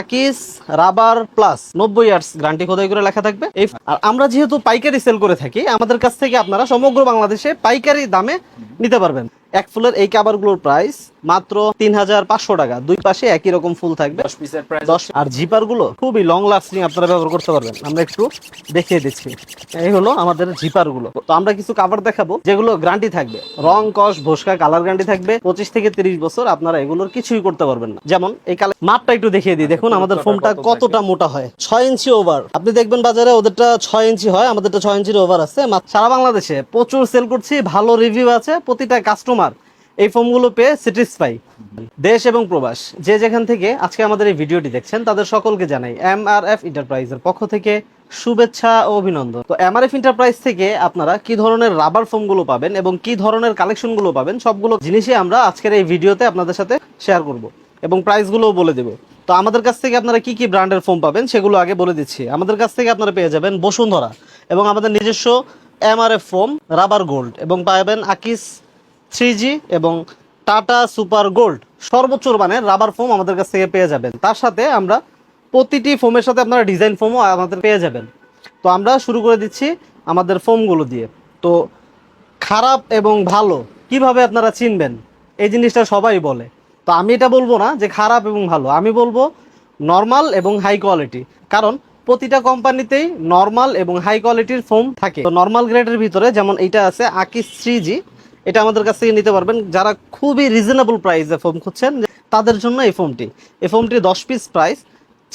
আকিস, rubber plus নব্বই years guarantee খোদাই করে লেখা থাকবে। এই আর আমরা যেহেতু পাইকারি সেল করে থাকি, আমাদের কাছ থেকে আপনারা সমগ্র বাংলাদেশে পাইকারি দামে নিতে পারবেন। এক ফুলের এই কাবারগুলোর প্রাইস মাত্র তিন হাজার পাঁচশো টাকা। দুই পাশে একই রকম ফুল থাকবে। দশ পিসের প্রাইস দশ আর জিপারগুলো খুবই লং লাস্টিং আপনারা ব্যবহার করতে পারবেন। আমরা একটু দেখিয়ে দিচ্ছি। এই হলো আমাদের জিপারগুলো তো আমরা কিছু কাভার দেখাবো যেগুলো গ্যারান্টি থাকবে। রং কস ভোসকা কালার গ্যারান্টি থাকবে। পঁচিশ থেকে তিরিশ বছর আপনারা এগুলোর কিছুই করতে পারবেন না। যেমন এই কালার মাপটা একটু দেখিয়ে দিই। দেখুন আমাদের ফোনটা কতটা মোটা হয়। ছয় ইঞ্চি ওভার আপনি দেখবেন বাজারে ওদেরটা ছয় ইঞ্চি হয় আমাদেরটা ছয় ইঞ্চির ওভার আছে। সারা বাংলাদেশে প্রচুর সেল করছি ভালো রিভিউ আছে। প্রতিটা কাস্টমার এই ফোমগুলো পেয়ে স্যাটিসফাই দেশ এবং প্রবাস, যে যেখান থেকে আজকে আমাদের এই ভিডিওটি দেখছেন, তাদের সকলকে জানাই এম আর এফ এন্টারপ্রাইজের পক্ষ থেকে শুভেচ্ছা ও অভিনন্দন। তো এম আর এফ এন্টারপ্রাইজ থেকে আপনারা কি ধরনের রাবার ফোমগুলো পাবেন এবং কি ধরনের কালেকশনগুলো পাবেন, সবগুলো জিনিসই আমরা আজকের এই ভিডিওতে আপনাদের সাথে শেয়ার করব এবং প্রাইসগুলোও বলে দেব। তো আমাদের কাছ থেকে আপনারা কি কি ব্র্যান্ডের ফোম পাবেন, সেগুলো আগে বলে দিচ্ছি। আমাদের কাছ থেকে আপনারা পেয়ে যাবেন বসুন্ধরা এবং আমাদের নিজস্ব M R F foam rubber gold এবং পাবেন আকিস থ্রি এবং টাটা সুপার গোল্ড সর্বোচ্চ মানের রাবার ফোম আমাদের কাছ থেকে পেয়ে যাবেন। তার সাথে আমরা প্রতিটি ফোমের সাথে আপনারা ডিজাইন ফোমও আমাদের পেয়ে যাবেন। তো আমরা শুরু করে দিচ্ছি আমাদের ফোমগুলো দিয়ে। তো খারাপ এবং ভালো কীভাবে আপনারা চিনবেন? এই জিনিসটা সবাই বলে। তো আমি এটা বলব না যে খারাপ এবং ভালো, আমি বলব নর্মাল এবং হাই কোয়ালিটি। কারণ প্রতিটা কোম্পানিতেই নর্মাল এবং হাই কোয়ালিটির ফোম থাকে। তো নর্মাল গ্রেডের ভিতরে যেমন এইটা আছে, আকিস থ্রি এটা আমাদের কাছ থেকে নিতে পারবেন। যারা খুবই রিজনেবল প্রাইসে ফোম খুঁজছেন, তাদের জন্য এই ফোমটি এই ফোমটি দশ পিস প্রাইস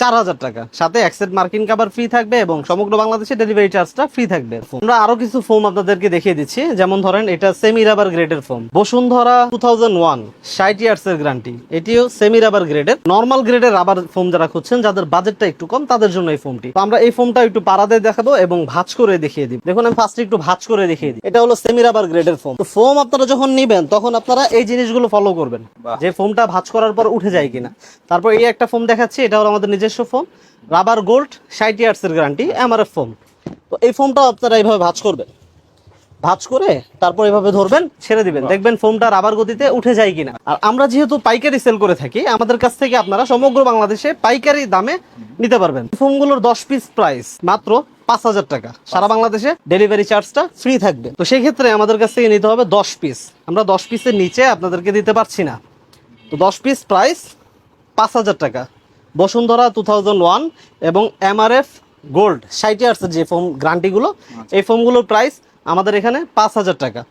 চার হাজার টাকা। সাথে অ্যাক্সেট মার্কিন কাভার ফ্রি থাকবে এবং সমগ্র বাংলাদেশে ডেলিভারি চার্জটা ফ্রি থাকবে। আমরা আরও কিছু ফোম আপনাদেরকে দেখিয়ে দিচ্ছি। যেমন ধরেন এটা সেমি রাবার গ্রেডের foam Bashundhara two thousand one ষাট ইয়ার্স এর গ্যারান্টি এটিও সেমি রাবার গ্রেডের নর্মাল গ্রেডের রাবার ফোম যারা খুঁজছেন যাদের বাজেটটা একটু কম তাদের জন্য এই ফোমটি তো আমরা এই ফোমটা একটু পাড়াতে দেখাবো এবং ভাঁজ করে দেখিয়ে দিই দেখুন আমি ফার্স্টে একটু ভাঁজ করে দেখিয়ে দিই। এটা হলো সেমি রাবার গ্রেডের ফোম তো ফোম আপনারা যখন নিবেন তখন আপনারা এই জিনিসগুলো ফলো করবেন। যে ফোমটা ভাঁজ করার পর উঠে যায় কিনা। তারপর এই একটা ফোম দেখাচ্ছি এটা হলো আমাদের নিজস্ব ফোম রাবার গোল্ড ষাট ইয়ার্সের গ্যারান্টি এমআরএফ ফোম তো এই ফোমটাও আপনারা এইভাবে ভাঁজ করবেন। ভাঁজ করে তারপর এভাবে ধরবেন ছেড়ে দিবেন। দেখবেন ফোমটা রাবার গতিতে উঠে যায় কিনা। আর আমরা যেহেতু পাইকারি সেল করে থাকি আমাদের কাছ থেকে আপনারা সমগ্র বাংলাদেশে পাইকারি দামে নিতে পারবেন। ফোমগুলোর দশ পিস প্রাইস মাত্র পাঁচ হাজার টাকা। সারা বাংলাদেশে ডেলিভারি চার্জটা ফ্রি থাকবে। তো সেই ক্ষেত্রে আমাদের কাছ থেকে নিতে হবে দশ পিস আমরা দশ পিসের নিচে আপনাদেরকে দিতে পারছি না। তো দশ পিস প্রাইস পাঁচ হাজার টাকা। বসুন্ধরা টু থাউজেন্ড ওয়ান এবং এমআরএফ গোল্ড ষাট ইয়ার্সের যে ফোম গ্রান্টিগুলো এই ফোমগুলোর প্রাইস আমাদের এখানে পাঁচ হাজার টাকা।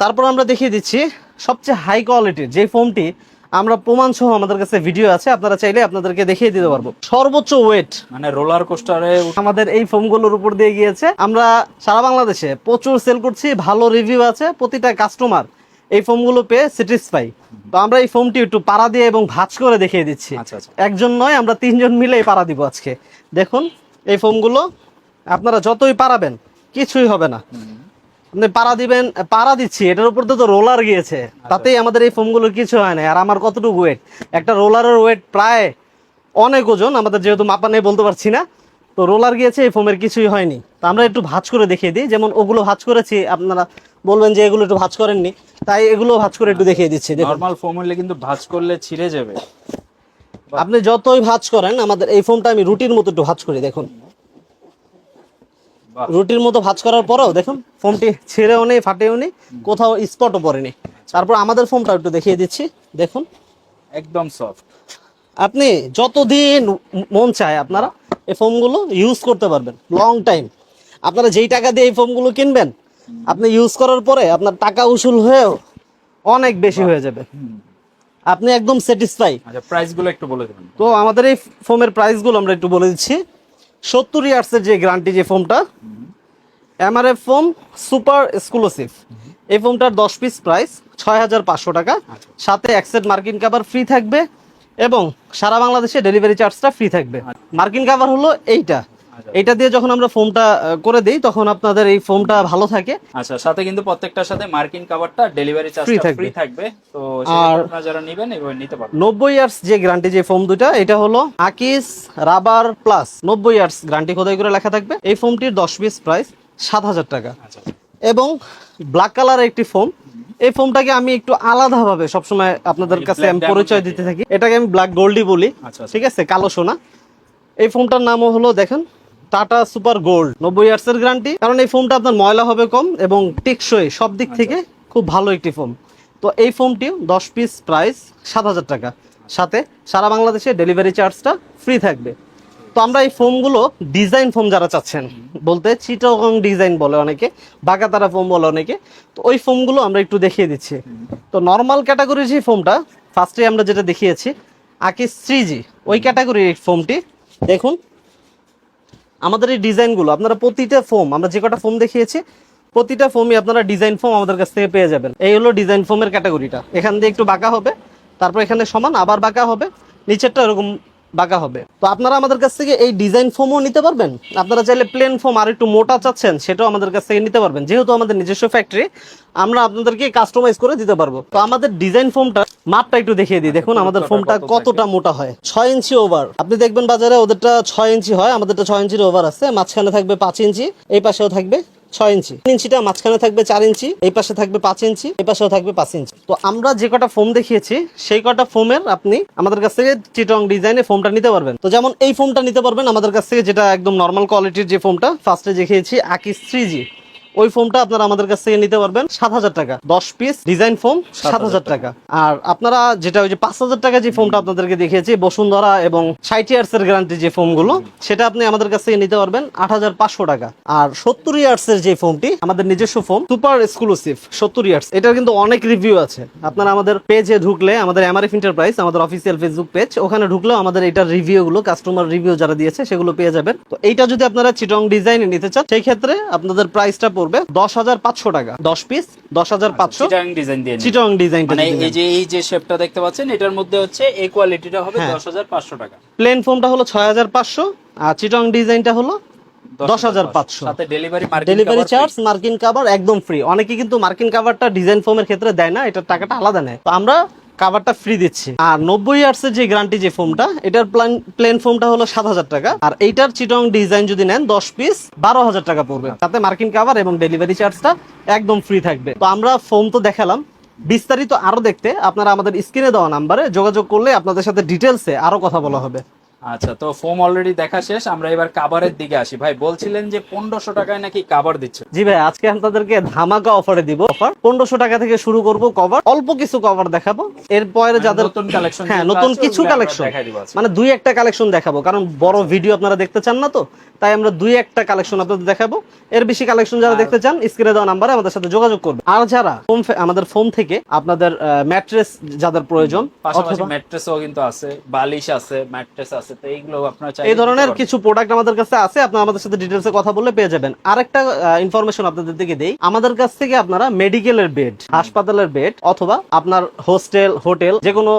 তারপর আমরা দেখিয়ে দিচ্ছি সবচেয়ে হাই কোয়ালিটির যে ফোমটি আমরা প্রমাণ সহ আমাদের কাছে ভিডিও আছে আপনারা চাইলে আপনাদেরকে দেখিয়ে দিতে পারব। সর্বোচ্চ ওয়েট মানে রোলার কোস্টারে আমাদের এই ফোমগুলোর উপর দিয়ে গিয়েছে। আমরা সারা বাংলাদেশে প্রচুর সেল করছি ভালো রিভিউ আছে প্রতিটা কাস্টমার এই ফোমগুলো পেয়ে স্যাটিসফাই তো আমরা এই ফোমটি একটু পাড়া দিয়ে এবং ভাঁজ করে দেখিয়ে দিচ্ছি। আচ্ছা আচ্ছা। একজন নয় আমরা তিনজন মিলে এই পাড়া দিব আজকে। দেখুন এই ফোমগুলো আপনারা যতই পারাবেন কিছুই হবে না। আপনি পাড়া দিবেন পাড়া দিচ্ছি এটার উপর তো তো রোলার গিয়েছে তাতেই আমাদের এই ফোমগুলোর কিছু হয় না। আর আমার কতটুকু ওয়েট একটা রোলারের ওয়েট প্রায় অনেক ওজন আমাদের যেহেতু মাপা নেই বলতে পারছি না। তো রোলার গিয়েছে এই ফোমের কিছুই হয়নি। তো আমরা একটু ভাঁজ করে দেখিয়ে দিই। যেমন ওগুলো ভাঁজ করেছি আপনারা বলবেন যে এগুলো একটু ভাঁজ করেননি। তাই এগুলো ভাঁজ করে একটু দেখিয়ে দিচ্ছি নরমাল ফোম হলে কিন্তু ভাঁজ করলে ছিঁড়ে যাবে। আপনি যতই ভাঁজ করেন আমাদের এই ফোমটা আমি রুটির মতো একটু ভাঁজ করি দেখুন। রুটির মতো ভাঁজ করার পরেও দেখুন ফোমটি ছেড়েও নেই ফাটেও নেই কোথাও স্পটও পড়েনি। তারপর আমাদের ফোমটা একটু দেখিয়ে দিচ্ছি দেখুন। একদম সফট আপনি যতদিন মন চায় আপনারা এই ফোমগুলো ইউজ করতে পারবেন লং টাইম আপনারা যেই টাকা দিয়ে এই ফোমগুলো কিনবেন আপনি ইউজ করার পরে আপনার টাকা উসুল হয়েও অনেক বেশি হয়ে যাবে। আপনি একদম স্যাটিসফাই আচ্ছা প্রাইসগুলো একটু বলে দেবেন। তো আমাদের এই ফোমের প্রাইসগুলো আমরা একটু বলে দিচ্ছি। সত্তর ইয়ার্সের যে গ্যারান্টি যে ফোমটা এমআরএফ ফোম সুপার এক্সক্লুসিভ এই ফোমটার দশ পিস প্রাইস ছয় হাজার পাঁচশো টাকা। সাথে অ্যাক্সেট মার্কিন কাভার ফ্রি থাকবে এবং সারা বাংলাদেশে ডেলিভারি চার্জটা ফ্রি থাকবে। মার্কিন কাভার হলো এইটা। এইটা দিয়ে যখন আমরা ফোমটা করে দেই তখন আপনাদের এই ফোমটা ভালো থাকে। আচ্ছা সাথে কিন্তু প্রত্যেকটার সাথে মার্কিন কাভারটা ডেলিভারি চার্জ ফ্রি থাকবে। তো আর- আপনারা যারা নেবেন এভাবে নিতে পারবেন। নব্বই ইয়ার্স যে গ্যারান্টি যে ফোম দুটা এটা হলো আকিস রাবার প্লাস নব্বই ইয়ার্স গ্যারান্টি খোদাই করে লেখা থাকবে। এই ফোমটির দশ পিস প্রাইস সাত হাজার টাকা। আচ্ছা। এবং ব্ল্যাক কালার একটি ফোম। এই ফোমটাকে আমি একটু আলাদা আলাদাভাবে সবসময় আপনাদের কাছে আমি পরিচয় দিতে থাকি। এটাকে আমি ব্ল্যাক গোল্ডই বলি। আচ্ছা আচ্ছা। ঠিক আছে কালো সোনা। এই ফোনটার নামও হলো দেখেন টাটা সুপার গোল্ড নব্বই ইয়ার্সের গ্যারান্টি কারণ এই ফোনটা আপনার ময়লা হবে কম এবং টেকসই সব দিক আচ্ছা। থেকে খুব ভালো একটি ফোন তো এই ফোনটি দশ পিস প্রাইস সাত হাজার টাকা। সাথে সারা বাংলাদেশে ডেলিভারি চার্জটা ফ্রি থাকবে। তো আমরা এই ফোমগুলো ডিজাইন ফোম যারা চাচ্ছেন বলতে চিটগং ডিজাইন বলে অনেকে বাগাতারা ফোম বলে অনেকে তো ওই ফোমগুলো আমরা একটু দেখিয়ে দিচ্ছি। তো নর্মাল ক্যাটাগরির যে ফোমটা ফার্স্টে আমরা যেটা দেখিয়েছি আকিস থ্রি জি ওই ক্যাটাগরির ফোমটি দেখুন আমাদের এই ডিজাইনগুলো, আপনারা প্রতিটা ফোম আমরা যে কটা ফোম দেখিয়েছি, প্রতিটা ফোমই আপনারা ডিজাইন ফোম আমাদের কাছ থেকে পেয়ে যাবেন। এই হলো ডিজাইন ফোমের ক্যাটাগরিটা এখান দিয়ে একটু বাঁকা হবে, তারপর এখানে সমান আবার বাঁকা হবে, নিচেরটা এরকম বাঁকা হবে। তো আপনারা আমাদের কাছ থেকে এই ডিজাইন ফোমও নিতে পারবেন। আপনারা চাইলে প্লেন ফোম আর একটু মোটা চাচ্ছেন সেটাও আমাদের কাছ থেকে নিতে পারবেন। যেহেতু আমাদের নিজস্ব ফ্যাক্টরি আমরা আপনাদেরকে কাস্টমাইজ করে দিতে পারব। তো আমাদের ডিজাইন ফোমটা মাপটা একটু দেখিয়ে দিই। দেখুন আমাদের ফোমটা কতটা মোটা হয়। ছয় ইঞ্চি ওভার আপনি দেখবেন বাজারে ওদেরটা ছয় ইঞ্চি হয় আমাদেরটা ছয় ইঞ্চির ওভার আছে। মাঝখানে থাকবে পাঁচ ইঞ্চি এই পাশেও থাকবে ছয় ইঞ্চি। তিন ইঞ্চিটা মাঝখানে থাকবে চার ইঞ্চি, এই পাশে থাকবে পাঁচ ইঞ্চি, এই পাশেও থাকবে পাঁচ ইঞ্চি। তো আমরা যে কটা ফোম দেখিয়েছি, সেই কটা ফোমের আপনি আমাদের কাছ থেকে চিটং ডিজাইনে ফোমটা নিতে পারবেন। তো যেমন এই ফোমটা নিতে পারবেন, আমাদের কাছ থেকে যেটা একদম নর্মাল কোয়ালিটির যে ফোমটা ফার্স্টে দেখিয়েছি, আকিস থ্রি ওই ফোমটা আপনারা আমাদের কাছ থেকে নিতে পারবেন সাত হাজার টাকা। দশ পিস ডিজাইন ফোম সাত হাজার টাকা। আর আপনারা যেটা ওই যে পাঁচ হাজার টাকা যে ফোমটা আপনাদেরকে দেখিয়েছি বসুন্ধরা এবং ষাট ইয়ার্স এর গ্যারান্টি যে ফোমগুলো সেটা আপনি আমাদের কাছ থেকে নিতে পারবেন আট হাজার পাঁচশো টাকা। আর সত্তর ইয়ার্স এর যে ফোমটি আমাদের নিজস্ব ফোম সুপার এক্সক্লুসিভ সত্তর ইয়ার্স এটার কিন্তু অনেক রিভিউ আছে। আপনারা আমাদের পেজে ঢুকলে আমাদের এমআরএফ এন্টারপ্রাইজ আমাদের অফিসিয়াল ফেসবুক পেজ ওখানে ঢুকলেও আমাদের এটার রিভিউ গুলো কাস্টমার রিভিউ যারা দিয়েছে সেগুলো পেয়ে যাবেন। তো এইটা যদি আপনারা চিটং ডিজাইনে নিতে চান সেই ক্ষেত্রে আপনাদের প্রাইসটা পড়বে দশ হাজার পাঁচশো টাকা। দশ পিস দশ হাজার পাঁচশো। ডিজাইন দিয়ে চিটং ডিজাইনটা মানে এই যে এই যে শেপটা দেখতে পাচ্ছেন এটার মধ্যে হচ্ছে এই কোয়ালিটিটা হবে হ্যাঁ। দশ হাজার পাঁচশো টাকা। প্লেন ফোমটা হলো ছয় হাজার পাঁচশো আর চিটং ডিজাইনটা হলো দশ হাজার পাঁচশো। ডেলিভারি চার্জ মার্কিন কাভার একদম ফ্রি অনেকে কিন্তু মার্কিন কাভারটা ডিজাইন ফোমের ক্ষেত্রে দেয় না এটার টাকাটা আলাদা নেয়। তো আমরা কাভারটা ফ্রি দিচ্ছি। আর নব্বই আর্টসের যে গ্যারান্টি যে ফোমটা এটার প্ল্যান প্লেন ফোমটা হলো সাত হাজার টাকা। আর এইটার চিটং ডিজাইন যদি নেন, দশ পিস বারো হাজার টাকা পড়বে। তাতে মার্কিন কাভার এবং ডেলিভারি চার্জটা একদম ফ্রি থাকবে। তো আমরা ফোম তো দেখালাম। বিস্তারিত আরও দেখতে আপনারা আমাদের স্ক্রিনে দেওয়া নাম্বারে যোগাযোগ করলে আপনাদের সাথে ডিটেলসে আরও কথা বলা হবে। আচ্ছা তো ফোম অলরেডি দেখা শেষ আমরা এবার কাভারের দিকে আসি। ভাই বলছিলেন যে পনেরোশো টাকায় নাকি কাভার দিচ্ছে। জি ভাই আজকে আমি তাদেরকে ধামাকা অফারে দিব। অফার পনেরোশো টাকা থেকে শুরু করব কভার অল্প কিছু কভার দেখাবো। এরপরে যাদের নতুন কালেকশন হ্যাঁ নতুন কিছু কালেকশন মানে দুই একটা কালেকশন দেখাবো। কারণ বড় ভিডিও আপনারা দেখতে চান না তো। তাই আমরা দুই একটা কালেকশন আপনাদের দেখাবো। এর বেশি কালেকশন যারা দেখতে চান স্ক্রিনে দেওয়া নাম্বারে আমাদের সাথে যোগাযোগ করবে আর যারা ফোন আমাদের ফোন থেকে আপনাদের ম্যাট্রেস যাদের প্রয়োজন পাশাপাশি ম্যাট্রেসও কিন্তু আছে বালিশ আছে ম্যাট্রেস আছে তো এইগুলো আপনারা এই ধরনের কিছু প্রোডাক্ট আমাদের কাছে আছে আপনারা আমাদের সাথে ডিটেলসে কথা বললে পেয়ে যাবেন। আরেকটা ইনফরমেশন আপনাদের দিকে দেই। আমাদের কাছ থেকে আপনারা মেডিকেলের বেড হাসপাতালের বেড অথবা আপনার হোস্টেল হোটেল যে কোনো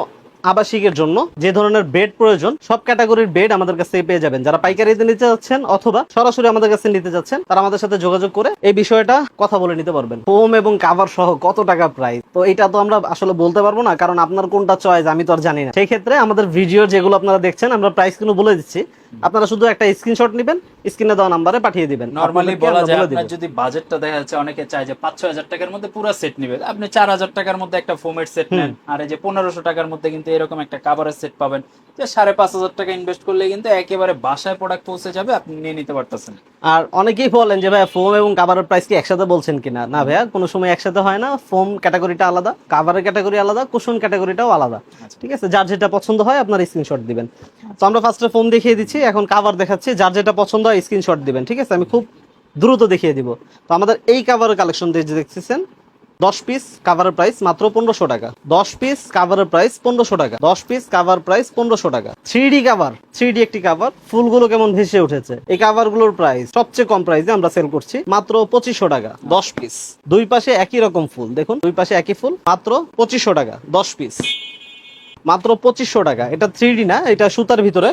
আবাসিকের জন্য যে ধরনের বেড প্রয়োজন, সব ক্যাটাগরির বেড আমাদের কাছে পেয়ে যাবেন। যারা পাইকারিতে নিতে যাচ্ছেন অথবা সরাসরি আমাদের কাছে নিতে যাচ্ছেন, তারা আমাদের সাথে যোগাযোগ করে এই বিষয়টা কথা বলে নিতে পারবেন। হোম এবং কাভার সহ কত টাকা প্রাইস তো এটা তো আমরা আসলে বলতে পারব না, কারণ আপনার কোনটা চয়েস আমি তো আর জানি না। সেই ক্ষেত্রে আমাদের ভিডিও যেগুলো আপনারা দেখছেন, আমরা প্রাইস কিন্তু বলে দিচ্ছি। আপনারা শুধু একটা স্ক্রিনশট নেবেন স্ক্রিনে দেওয়া নাম্বারে পাঠিয়ে দিবেন। নরমালি বলা যায় আপনার যদি বাজেটটা দেখা যাচ্ছে অনেকে চায় যে পাঁচ ছয় হাজার টাকার মধ্যে পুরো সেট নিবে। আপনি চার হাজার টাকার মধ্যে একটা ফোমের সেট নেন আর এই যে পনেরোশো টাকার মধ্যে কিন্তু এরকম একটা কাভারের সেট পাবেন। সাড়ে পাঁচ হাজার টাকা ইনভেস্ট করলে কিন্তু একেবারে বাসায় প্রোডাক্ট পৌঁছে যাবে আপনি নিয়ে নিতে পারতেছেন। আর অনেকেই বলেন যে ভাইয়া ফোম এবং কাভারের প্রাইস কি একসাথে বলছেন কিনা? না ভাইয়া কোনো সময় একসাথে হয় না। ফোম ক্যাটাগরিটা আলাদা কাভারের ক্যাটাগরি আলাদা কুশন ক্যাটাগরিটাও আলাদা। ঠিক আছে? যার যেটা পছন্দ হয় আপনার স্ক্রিনশট দিবেন। তো আমরা ফার্স্টে ফোম দেখিয়ে দিচ্ছি এখন কাভার দেখাচ্ছি। যার যেটা পছন্দ হয় স্ক্রিনশট দিবেন। ঠিক আছে? আমি খুব দ্রুত দেখিয়ে দিব। তো আমাদের এই কাভারের কালেকশন যে দেখতেছেন দশ পিস কাভারের প্রাইস মাত্র পনেরোশো টাকা। দশ পিস কাভারের প্রাইস পনেরোশো টাকা। দশ পিস কাভার প্রাইস পনেরোশো টাকা। Three D cover three D একটি কাভার ফুলগুলো কেমন ভেসে উঠেছে? এই কাভারগুলোর প্রাইস সবচেয়ে কম প্রাইসে আমরা সেল করছি মাত্র পঁচিশশো টাকা, দশ পিস দুই পাশে একই রকম ফুল, দেখুন, দুই পাশে একই ফুল, মাত্র পঁচিশশো টাকা, দশ পিস মাত্র পঁচিশশো টাকা, এটা থ্রি না, এটা সুতার ভিতরে।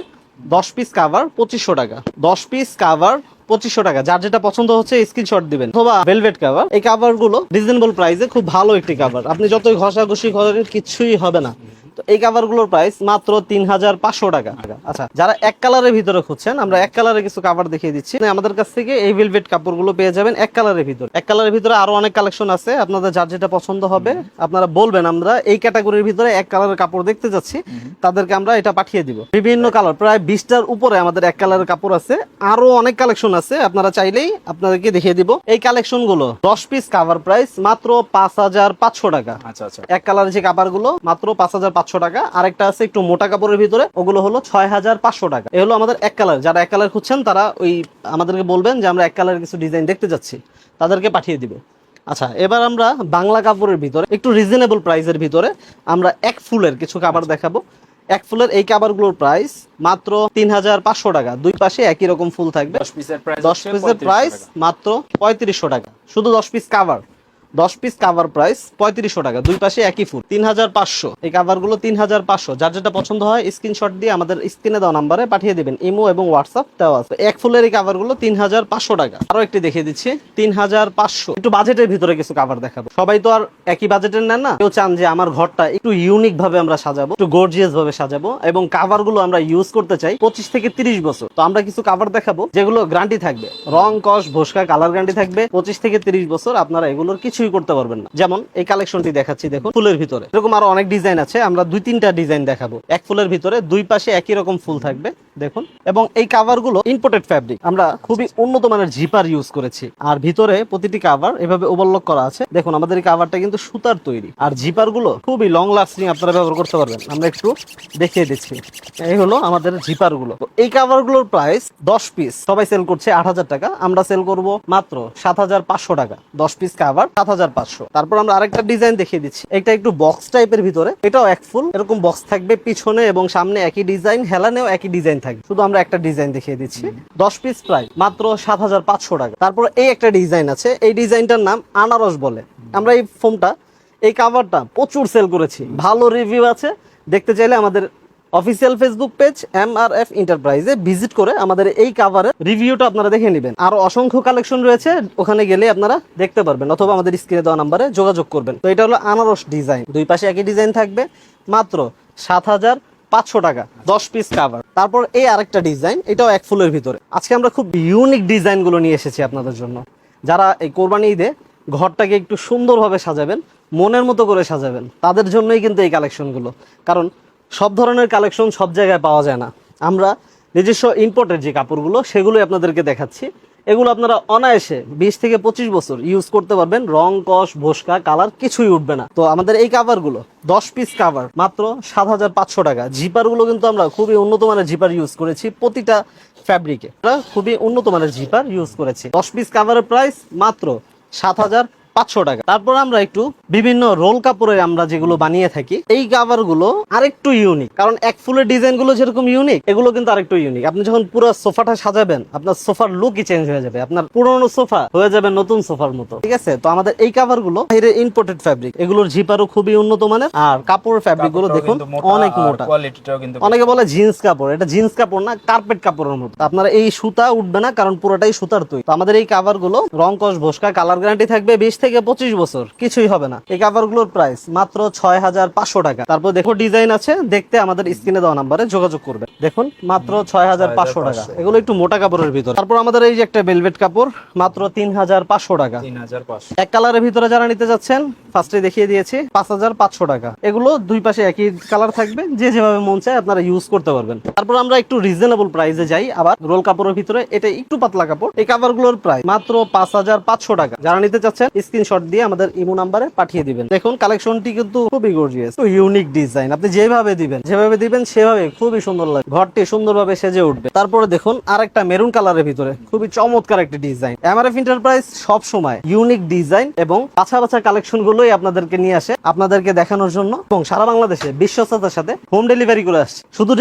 দশ পিস কাভার পঁচিশশো টাকা। দশ পিস কাভার পঁচিশশো টাকা। যার যেটা পছন্দ হচ্ছে স্ক্রিনশট দিবেন। অথবা ভেলভেট কাভার এই কাভারগুলো রিজনেবল প্রাইসে খুব ভালো একটি কাভার আপনি যতই ঘষাঘষি করেন, কিছুই হবে না। তো এই কাভারগুলোর প্রাইস মাত্র তিন হাজার পাঁচশো টাকা। আচ্ছা যারা এক কালারের ভিতরে খুঁজছেন আমরা এক কালারে কিছু কাভার দেখিয়ে দিচ্ছি। মানে আমাদের কাছ থেকে এই ভেলভেট কাপড়গুলো পেয়ে যাবেন এক কালারের ভিতরে। এক কালারের ভিতরে আরও অনেক কালেকশন আছে আপনাদের যার যেটা পছন্দ হবে আপনারা বলবেন আমরা এই ক্যাটাগরির ভিতরে এক কালারের কাপড় দেখতে যাচ্ছি তাদেরকে আমরা এটা পাঠিয়ে দিব। বিভিন্ন কালার প্রায় বিশটার উপরে আমাদের এক কালারের কাপড় আছে। আরও অনেক কালেকশন আছে আপনারা চাইলেই আপনাদেরকে দেখিয়ে দিব। এই কালেকশনগুলো দশ পিস কাভার প্রাইস মাত্র পাঁচ হাজার পাঁচশো টাকা। আচ্ছা আচ্ছা। এক কালারের যে কাপড়গুলো মাত্র পাঁচ হাজার পাঁচশো টাকা। আরেকটা আছে একটু মোটা কাপড়ের ভিতরে ওগুলো হলো ছয় হাজার পাঁচশো টাকা। এ হলো আমাদের এক কালার যারা এক কালার খুঁজছেন তারা ওই আমাদেরকে বলবেন যে আমরা এক কালারের কিছু ডিজাইন দেখতে যাচ্ছি তাদেরকে পাঠিয়ে দিব। আচ্ছা এবার আমরা বাংলা কাপড়ের ভিতরে একটু রিজনেবল প্রাইসের ভিতরে আমরা এক ফুলের কিছু কাপড় দেখাবো। এক ফুলের এই কাপড়গুলোর প্রাইস মাত্র তিন হাজার পাঁচশো টাকা। দুই পাশে একই রকম ফুল থাকবে। দশ পিসের প্রাইস দশ পিসের প্রাইস মাত্র পঁয়ত্রিশশো টাকা। শুধু দশ পিস কাভার দশ পিস কাভার প্রাইস পঁয়ত্রিশশো টাকা। দুই পাশে একই ফুল তিন হাজার পাঁচশো। এই কাভারগুলো তিন হাজার পাঁচশো। যার যেটা পছন্দ হয় স্ক্রিনশট দিয়ে আমাদের স্ক্রিনে দেওয়া নাম্বারে পাঠিয়ে দিবেন। ইমো এবং হোয়াটসঅ্যাপ দেওয়া আছে। এক ফুলের এই কাভারগুলো তিন হাজার পাঁচশো টাকা। আরও একটি দেখিয়ে দিচ্ছি তিন হাজার পাঁচশো। একটু বাজেটের ভিতরে কিছু কাভার দেখাবো। সবাই তো আর একই বাজেটের নেন না? কেউ চান যে আমার ঘরটা একটু ইউনিক ভাবে আমরা সাজাবো, একটু গর্জিয়াস ভাবে সাজাবো, এবং কাভারগুলো আমরা ইউজ করতে চাই পঁচিশ থেকে তিরিশ বছর। তো আমরা কিছু কাভার দেখাবো, যেগুলো গ্যারান্টি থাকবে। রং, কস, ভোসকা কালার গ্যারান্টি থাকবে পঁচিশ থেকে তিরিশ বছর। আপনারা এগুলোর কিছুই করতে পারবেন না। যেমন এই কালেকশনটি দেখাচ্ছি দেখুন, ফুলের ভিতরে। এরকম আরও অনেক ডিজাইন আছে, আমরা দুই তিনটা ডিজাইন দেখাবো। এক ফুলের ভিতরে দুই পাশে একই রকম ফুল থাকবে, দেখুন। এবং এই কাভারগুলো ইম্পোর্টেড ফ্যাব্রিক আমরা খুবই উন্নত মানের জিপার ইউজ করেছি। আর ভিতরে প্রতিটি কাভার এভাবে ওভারলক করা আছে। দেখুন, আমাদের এই কাভারটা কিন্তু সুতার তৈরি। আর জিপারগুলো খুবই লং লাস্টিং আপনারা ব্যবহার করতে পারবেন। আমরা একটু দেখিয়ে দিচ্ছি। এই হলো আমাদের জিপারগুলো। এই কাভারগুলোর প্রাইস দশ পিস সবাই সেল করছে আট হাজার টাকা, আমরা সেল করব মাত্র সাত হাজার পাঁচশো টাকা। দশ পিস কাভার সাত হাজার পাঁচশো তারপর আমরা আরেকটা ডিজাইন দেখিয়ে দিচ্ছি। এটা একটু বক্স টাইপের ভিতরে। এটাও এক ফুল এরকম বক্স থাকবে পিছনে এবং সামনে একই ডিজাইন, হেলানেও একই ডিজাইন থাকবে। শুধু আমরা একটা ডিজাইন দেখিয়ে দিচ্ছি। দশ পিস প্রায় মাত্র সাত হাজার পাঁচশো টাকা। তারপর এই একটা ডিজাইন আছে। এই ডিজাইনটার নাম আনারস বলে। আমরা এই ফোমটা এই কাভারটা প্রচুর সেল করেছি। ভালো রিভিউ আছে। দেখতে চাইলে আমাদের official Facebook page M R F এন্টারপ্রাইজে visit করে আমাদের এই কাভারের রিভিউটা আপনারা দেখে নেবেন। আরও অসংখ্য কালেকশন রয়েছে, ওখানে গেলে আপনারা দেখতে পারবেন অথবা আমাদের স্ক্রিনে দেওয়া নাম্বারে যোগাযোগ করবেন। তো এটা হলো আনারস ডিজাইন দুই পাশে একই ডিজাইন থাকবে, মাত্র সাত হাজার পাঁচশো টাকা, দশ পিস কাভার তারপর এই আরেকটা ডিজাইন এটাও এক ফুলের ভিতরে। আজকে আমরা খুব ইউনিক ডিজাইনগুলো নিয়ে এসেছি আপনাদের জন্য। যারা এই কোরবানি ঈদে ঘরটাকে একটু সুন্দরভাবে সাজাবেন, মনের মতো করে সাজাবেন, তাদের জন্যই কিন্তু এই কালেকশনগুলো কারণ সব ধরনের কালেকশন সব জায়গায় পাওয়া যায় না। আমরা নিজস্ব ইম্পোর্টের যে কাপড়গুলো, সেগুলোই আপনাদেরকে দেখাচ্ছি। এগুলো আপনারা অনায়াসে বিশ থেকে পঁচিশ বছর ইউজ করতে পারবেন। রং কস ভোসকা কালার কিছুই উঠবে না। তো আমাদের এই কাভারগুলো দশ পিস কাভার মাত্র সাত হাজার পাঁচশো টাকা। জিপারগুলো কিন্তু আমরা খুবই উন্নত মানের জিপার ইউজ করেছি প্রতিটা ফ্যাব্রিকে খুবই উন্নত মানের জিপার ইউজ করেছি। দশ পিস কাভারের প্রাইস মাত্র সাত হাজার পাঁচশো টাকা। তারপর আমরা একটু বিভিন্ন রোল কাপড়ের আমরা যেগুলো বানিয়ে থাকি এই কাভারগুলো আরেকটু ইউনিক কারণ এক ফুলের ডিজাইনগুলো যেরকম ইউনিক এগুলো কিন্তু আরেকটু ইউনিক আপনি যখন পুরো সোফাটা সাজাবেন আপনার সোফার লুকই চেঞ্জ হয়ে যাবে। আপনার পুরনো সোফা হয়ে যাবে নতুন সোফার মতো। ঠিক আছে? তো আমাদের এই কাভারগুলো বাইরে ইম্পোর্টেড ফ্যাব্রিক এগুলোর জিপারও খুবই উন্নত মানের। আর কাপড়ের ফ্যাব্রিকগুলো দেখুন অনেক মোটা। অনেকে বলে জিন্স কাপড়। এটা জিন্স কাপড় না কার্পেট কাপড়ের মতো। আপনারা এই সুতা উঠবে না কারণ পুরোটাই সুতার তৈরি। তো আমাদের এই কাভারগুলো রং কস ভোসকা কালার গ্যারান্টি থাকবে বিশ থেকে পঁচিশ বছর কিছুই হবে না। এই কাভারগুলোর প্রাইস মাত্র ছয় হাজার পাঁচশো টাকা। তারপর দেখো ডিজাইন আছে দেখতে আমাদের স্ক্রিনে দেওয়া নাম্বারে যোগাযোগ করবে। দেখুন মাত্র ছয় হাজার পাঁচশো টাকা। এগুলো একটু মোটা কাপড়ের ভিতর। তারপর আমাদের এই যে একটা বেলভেট কাপড় মাত্র তিন হাজার পাঁচশো টাকা। এক কালারের ভিতরে যারা নিতে যাচ্ছেন ফার্স্টে দেখিয়ে দিয়েছি পাঁচ হাজার পাঁচশো টাকা। এগুলো দুই পাশে একই কালার থাকবে যে যেভাবে মন চায় আপনারা ইউজ করতে পারবেন। তারপর আমরা একটু রিজনেবল প্রাইসে যাই আবার রোল কাপড়ের ভিতরে এটা একটু পাতলা কাপড়। এই কাপড়গুলোর প্রাইস মাত্র পাঁচ হাজার পাঁচশো টাকা। যারা নিতে চাচ্ছেন স্ক্রিনশট দিয়ে আমাদের ইমো নাম্বারে পাঠিয়ে দিবেন। দেখুন কালেকশনটি কিন্তু খুবই গর্জিয়াস তো ইউনিক ডিজাইন আপনি যেভাবে দিবেন যেভাবে দিবেন, সেভাবে খুবই সুন্দর লাগে ঘরটি সুন্দরভাবে সেজে উঠবে। তারপরে দেখুন, আরেকটা মেরুন কালারের ভিতরে খুবই চমৎকার একটি ডিজাইন এমআরএফ এন্টারপ্রাইজ সব সময় ইউনিক ডিজাইন এবং বাছা বাছা কালেকশন গুলোই আপনাদেরকে নিয়ে আসে, আপনাদেরকে দেখানোর জন্য। এবং সারা বাংলাদেশে বিশ্বস্ততার সাথে হোম ডেলিভারি করে আসছে। শুধু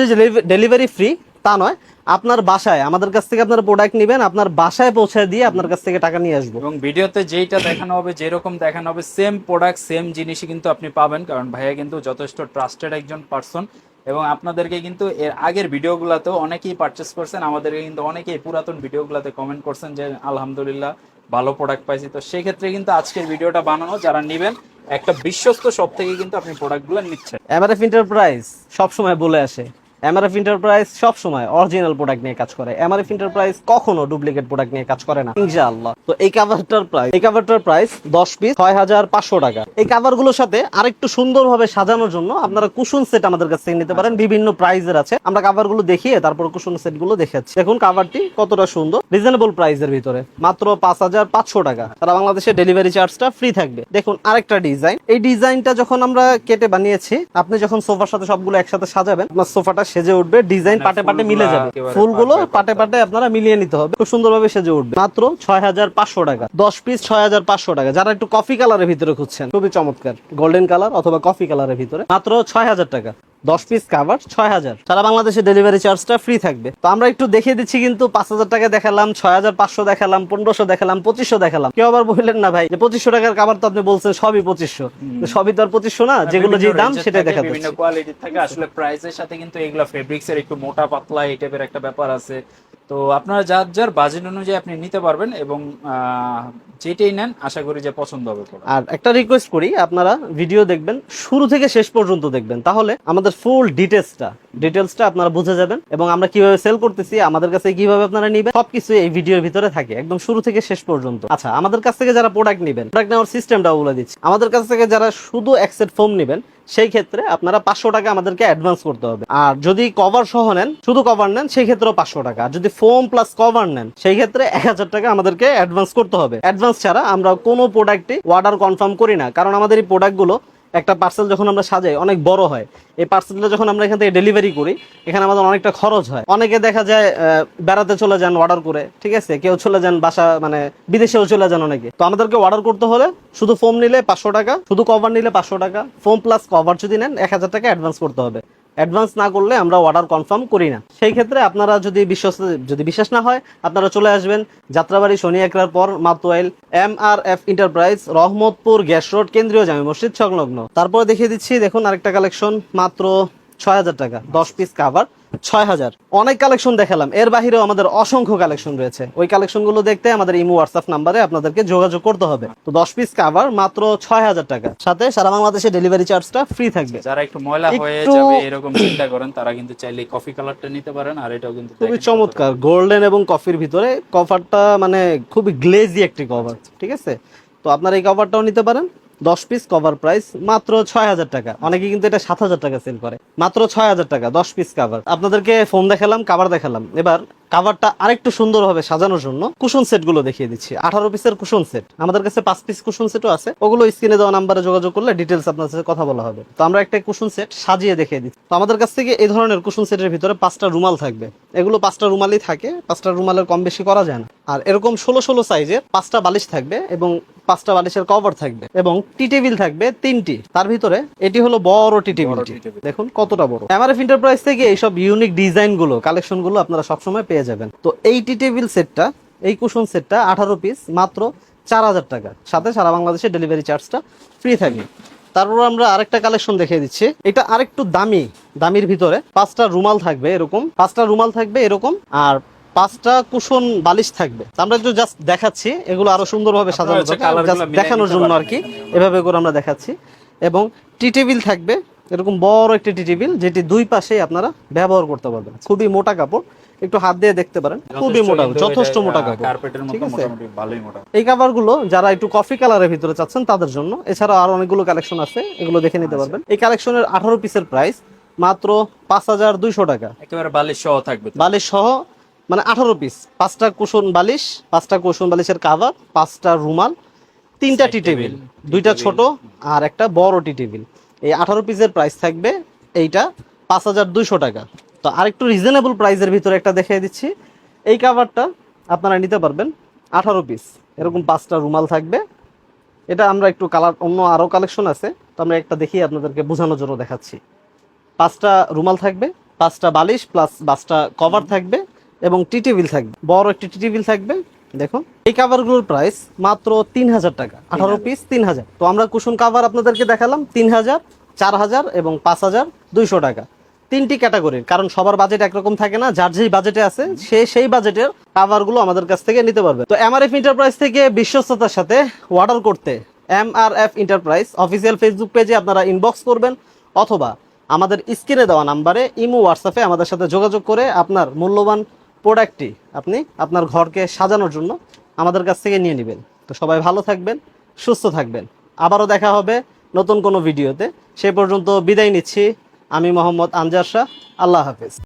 ডেলিভারি ফ্রি তা নয় আপনার বাসায় আমাদের কাছ থেকে আপনার প্রোডাক্ট নেবেন আপনার বাসায় পৌঁছে দিয়ে আপনার কাছ থেকে টাকা নিয়ে আসব। এবং ভিডিওতে যেইটা দেখানো হবে যেরকম দেখানো হবে সেম প্রোডাক্ট সেম জিনিসই কিন্তু আপনি পাবেন কারণ ভাইয়া কিন্তু যথেষ্ট ট্রাস্টেড একজন পার্সন এবং আপনাদেরকে কিন্তু এর আগের ভিডিওগুলোতেও অনেকেই পারচেস করছেন আমাদেরকে কিন্তু অনেকেই পুরাতন ভিডিওগুলোতে কমেন্ট করছেন যে আলহামদুলিল্লাহ ভালো প্রোডাক্ট পাইছি। তো সেই ক্ষেত্রে কিন্তু আজকের ভিডিওটা বানানো যারা নেবেন একটা বিশ্বস্ত শপ থেকে কিন্তু আপনি প্রোডাক্টগুলো নিচ্ছেন। এমআরএফ এন্টারপ্রাইজ সবসময় বলে আসে এমআরএফ এন্টারপ্রাইজ সবসময় অরিজিনাল প্রোডাক্ট নিয়ে কাজ করে। এমআরএফ এন্টারপ্রাইজ কখনো ডুপ্লিকেট প্রোডাক্ট নিয়ে কাজ করে না। ইনশাআল্লাহ। তো এই কাভারটার প্রাইস এই কাভারটার প্রাইস দশ পিস ছয় হাজার পাঁচশো টাকা। এই কাভারগুলোর সাথে আরেকটু সুন্দরভাবে সাজানোর জন্য আপনারা কুশন সেট আমাদের কাছ থেকে নিতে পারেন। বিভিন্ন প্রাইজের আছে। আমরা কাভারগুলো দেখিয়ে তারপর কুশন সেটগুলো দেখাচ্ছি। দেখুন কাভারটি কতটা সুন্দর। রিজনেবল প্রাইসের ভিতরে। মাত্র পাঁচ হাজার পাঁচশো টাকা। সারা বাংলাদেশে ডেলিভারি চার্জটা ফ্রি থাকবে। দেখুন আরেকটা ডিজাইন এই ডিজাইনটা যখন আমরা কেটে বানিয়েছি আপনি যখন সোফার সাথে সবগুলো একসাথে সাজাবেন আপনার সোফাটা সেজে উঠবে ডিজাইন মানে পাটে পাটে মিলে যাবে। ফুলগুলো পাটে পাটে পাটে। আপনারা মিলিয়ে নিতে হবে। খুব সুন্দরভাবে সেজে উঠবে। মাত্র ছয় হাজার পাঁচশো টাকা। দশ পিস ছয় হাজার পাঁচশো টাকা। যারা একটু কফি কালারের ভিতরে খুঁজছেন খুবই চমৎকার। গোল্ডেন কালার অথবা কফি কালারের ভিতরে। মাত্র ছয় হাজার টাকা। দশ পিস কাভার ছয় হাজার। সারা বাংলাদেশে ডেলিভারি চার্জটা ফ্রি থাকবে। তো আমরা একটু দেখিয়ে দিচ্ছি কিন্তু পাঁচ হাজার টাকা দেখালাম ছয় হাজার পাঁচশো দেখালাম পনেরোশো দেখালাম পঁচিশশো দেখালাম। কেউ আবার বললেন না ভাই যে পঁচিশশো টাকার কাভার তো আপনি বলছেন সবই পঁচিশশো। সবই তো আর পঁচিশশো না? যেগুলো যে দাম সেটাই দেখা বিভিন্ন যাচ্ছে কোয়ালিটির থাকে। আসলে প্রাইসের সাথে কিন্তু এগুলো ফেব্রিক্স এর একটু মোটা পাতলা এই টাইপের একটা ব্যাপার আছে। তো আপনারা যার যার বাজেট অনুযায়ী আপনি নিতে পারবেন এবং যেটাই নেন, আশা করি যে পছন্দ হবে আর একটা রিকোয়েস্ট করি, আপনারা ভিডিও দেখবেন, শুরু থেকে শেষ পর্যন্ত দেখবেন। তাহলে আমাদের ফুল ডিটেলসটা ডিটেলসটা আপনারা বুঝে যাবেন এবং আমরা কীভাবে সেল করতেছি, আমাদের কাছে কীভাবে আপনারা নিবেন, সবকিছু এই ভিডিওর ভিতরে থাকে, একদম শুরু থেকে শেষ পর্যন্ত। আচ্ছা আমাদের কাছ থেকে যারা প্রোডাক্ট নেবেন প্রোডাক্ট নেওয়ার সিস্টেমটা বলে দিচ্ছি। আমাদের কাছ থেকে যারা শুধু অ্যাক্সেট ফোম নেবেন সেই ক্ষেত্রে আপনারা পাঁচশো টাকা আমাদেরকে অ্যাডভান্স করতে হবে। আর যদি কভার সহ নেন, শুধু কভার নেন, সেই ক্ষেত্রেও পাঁচশো টাকা। আর যদি ফোম প্লাস কভার নেন, সেই ক্ষেত্রে এক হাজার টাকা আমাদেরকে অ্যাডভান্স করতে হবে। অ্যাডভান্স ছাড়া আমরা কোনো প্রোডাক্টে অর্ডার কনফার্ম করি না। কারণ আমাদের এই প্রোডাক্টগুলো একটা পার্সেল যখন আমরা সাজাই, অনেক বড় হয়। এই পার্সেলটা যখন আমরা এখান থেকে ডেলিভারি করি, এখানে আমাদের অনেকটা খরচ হয়। অনেকে দেখা যায় বেড়াতে চলে যান অর্ডার করে, ঠিক আছে? কেউ চলে যান বাসা মানে বিদেশেও চলে যান অনেকে। তো আমাদেরকে অর্ডার করতে হলে শুধু ফোম নিলে পাঁচশো টাকা, শুধু কভার নিলে পাঁচশো টাকা ফোম প্লাস কভার যদি নেন, এক হাজার টাকা অ্যাডভান্স করতে হবে। অ্যাডভান্স না করলে আমরা অর্ডার কনফার্ম করি না। সেই ক্ষেত্রে আপনারা যদি বিশ্বাস যদি বিশ্বাস না হয়, আপনারা চলে আসবেন যাত্রাবাড়ি শনি একরার পর Matuail M R F enterprise Rahmatpur gas road, কেন্দ্রীয় জামি মসজিদ সংলগ্ন। তারপরে দেখিয়ে দিচ্ছি, দেখুন আরেকটা কালেকশন মাত্র ছয় হাজার টাকা দশ পিস কাভার ছয় হাজার। অনেক কালেকশন দেখালাম। এর বাহিরেও আমাদের অসংখ্য কালেকশন রয়েছে। ওই কালেকশনগুলো দেখতে আমাদের ইমো হোয়াটসঅ্যাপ নাম্বারে আপনাদেরকে যোগাযোগ করতে হবে। তো দশ পিস কাভার মাত্র ছয় হাজার টাকা। সাথে সারা বাংলাদেশে ডেলিভারি চার্জটা ফ্রি থাকবে। যারা একটু ময়লা হয়ে যাবে এরকম চিন্তা করেন তারা কিন্তু চাইলে কফি কালারটা নিতে পারেন আর এটাও কিন্তু খুবই চমৎকার। গোল্ডেন এবং কফির ভিতরে কভারটা মানে খুবই গ্লেজি একটি কভার ঠিক আছে? তো আপনারা এই কভারটাও নিতে পারেন। দশ পিস কভার প্রাইস মাত্র ছয় হাজার টাকা। অনেকে কিন্তু এটা সাত হাজার টাকা সেল করে। মাত্র ছয় হাজার টাকা, দশ পিস কাভার আপনাদেরকে ফোন দেখালাম কাভার দেখালাম। এবার কাভারটা আরেকটু সুন্দরভাবে সাজানোর জন্য কুশন সেটগুলো দেখিয়ে দিচ্ছি। আঠারো পিসের কুশন সেট আমাদের কাছে পাঁচ পিস কুশন সেটও আছে। ওগুলো স্ক্রিনে দেওয়া নাম্বারে যোগাযোগ করলে ডিটেলস আপনার সাথে কথা বলা হবে। তো আমরা একটা কুশন সেট সাজিয়ে দেখিয়ে দিচ্ছি। তো আমাদের কাছ থেকে এই ধরনের কুশন সেটের ভিতরে পাঁচটা রুমাল থাকবে। এগুলো পাঁচটা রুমালই থাকে। পাঁচটা রুমালের কম বেশি করা যায় না। আর এরকম ষোলো ষোলো সাইজের পাঁচটা বালিশ থাকবে এবং পাঁচটা বালিশের কভার থাকবে এবং টি টেবিল থাকবে তিনটি। তার ভিতরে এটি হলো বড় টি টেবিল। দেখুন কতটা বড়। এমআরএফ এন্টারপ্রাইজ থেকে এইসব ইউনিক ডিজাইনগুলো কালেকশনগুলো আপনারা সবসময় পেয়ে যাবেন। তো এই টি টেবিল সেটটা এই কুশন সেটটা আঠারো পিস মাত্র চার হাজার টাকা। সাথে সারা বাংলাদেশে ডেলিভারি চার্জটা ফ্রি থাকবে তারপর আমরা আরেকটা কালেকশন দেখিয়ে দিচ্ছি। এটা আরেকটু দামি দামির ভিতরে। পাঁচটা রুমাল থাকবে এরকম পাঁচটা রুমাল থাকবে এরকম আর পাঁচটা কুশন বালিশ থাকবে। আমরা একটু জাস্ট দেখাচ্ছি এগুলো আরও সুন্দরভাবে সাজানো দেখানোর জন্য আর কি এভাবে করে আমরা দেখাচ্ছি। এবং টি টেবিল থাকবে এরকম বড় একটি টি টেবিল যেটি দুই পাশেই আপনারা ব্যবহার করতে পারবেন। খুবই মোটা কাপড় একটু হাত দিয়ে দেখতে পারেন। খুবই মোটা যথেষ্ট মোটা কাপড়। ঠিক আছে? এই কাভারগুলো যারা একটু কফি কালারের ভিতরে চাচ্ছেন তাদের জন্য। এছাড়া আরও অনেকগুলো কালেকশন আছে এগুলো দেখে নিতে পারবেন। এই কালেকশনের আঠারো পিসের প্রাইস মাত্র পাঁচ হাজার দুইশো টাকা। একেবারে বালিশ সহ থাকবে। বালিশ সহ মানে আঠারো পিস পাঁচটা কুশন বালিশ পাঁচটা কুশন বালিশের কাভার পাঁচটা রুমাল তিনটা টি টেবিল দুইটা ছোট আর একটা বড় টি টেবিল এই আঠারো পিসের প্রাইস থাকবে এইটা পাঁচ হাজার দুইশো টাকা। তো আরেকটু রিজনেবল প্রাইসের ভিতরে একটা দেখিয়ে দিচ্ছি। এই কাভারটা আপনারা নিতে পারবেন আঠারো পিস এরকম পাঁচটা রুমাল থাকবে। এটা আমরা একটু কালার অন্য আরও কালেকশন আছে। তো আমরা একটা দেখি আপনাদেরকে বোঝানোর জন্য দেখাচ্ছি। পাঁচটা রুমাল থাকবে পাঁচটা বালিশ প্লাস পাঁচটা কভার থাকবে। এবং টি টেবিল থাকবে। বড় একটি টি টেবিল থাকবে দেখুন এই কাভারগুলোর প্রাইস মাত্র তিন হাজার টাকা আঠারো পিস তিন হাজার তো আমরা কুশন কাভার আপনাদেরকে দেখালাম তিন হাজার চার হাজার এবং পাঁচ হাজার দুইশো টাকা। তিনটি ক্যাটাগরির কারণ সবার বাজেট একরকম থাকে না যার যেই বাজেটে আছে সে সেই বাজেটের কাভারগুলো আমাদের কাছ থেকে নিতে পারবে। তো এমআরএফ ইন্টারপ্রাইজ থেকে বিশ্বস্ততার সাথে অর্ডার করতে M R F enterprise official Facebook পেজে আপনারা ইনবক্স করবেন অথবা আমাদের স্ক্রিনে দেওয়া নাম্বারে ইমো হোয়াটসঅ্যাপে আমাদের সাথে যোগাযোগ করে আপনার মূল্যবান প্রোডাক্টটি আপনি আপনার ঘরকে সাজানোর জন্য আমাদের কাছ থেকে নিয়ে নেবেন। তো সবাই ভালো থাকবেন, সুস্থ থাকবেন। আবারও দেখা হবে নতুন কোনো ভিডিওতে। সে পর্যন্ত বিদায় নিচ্ছি। আমি মোহাম্মদ আনজার শাহ। আল্লাহ হাফেজ।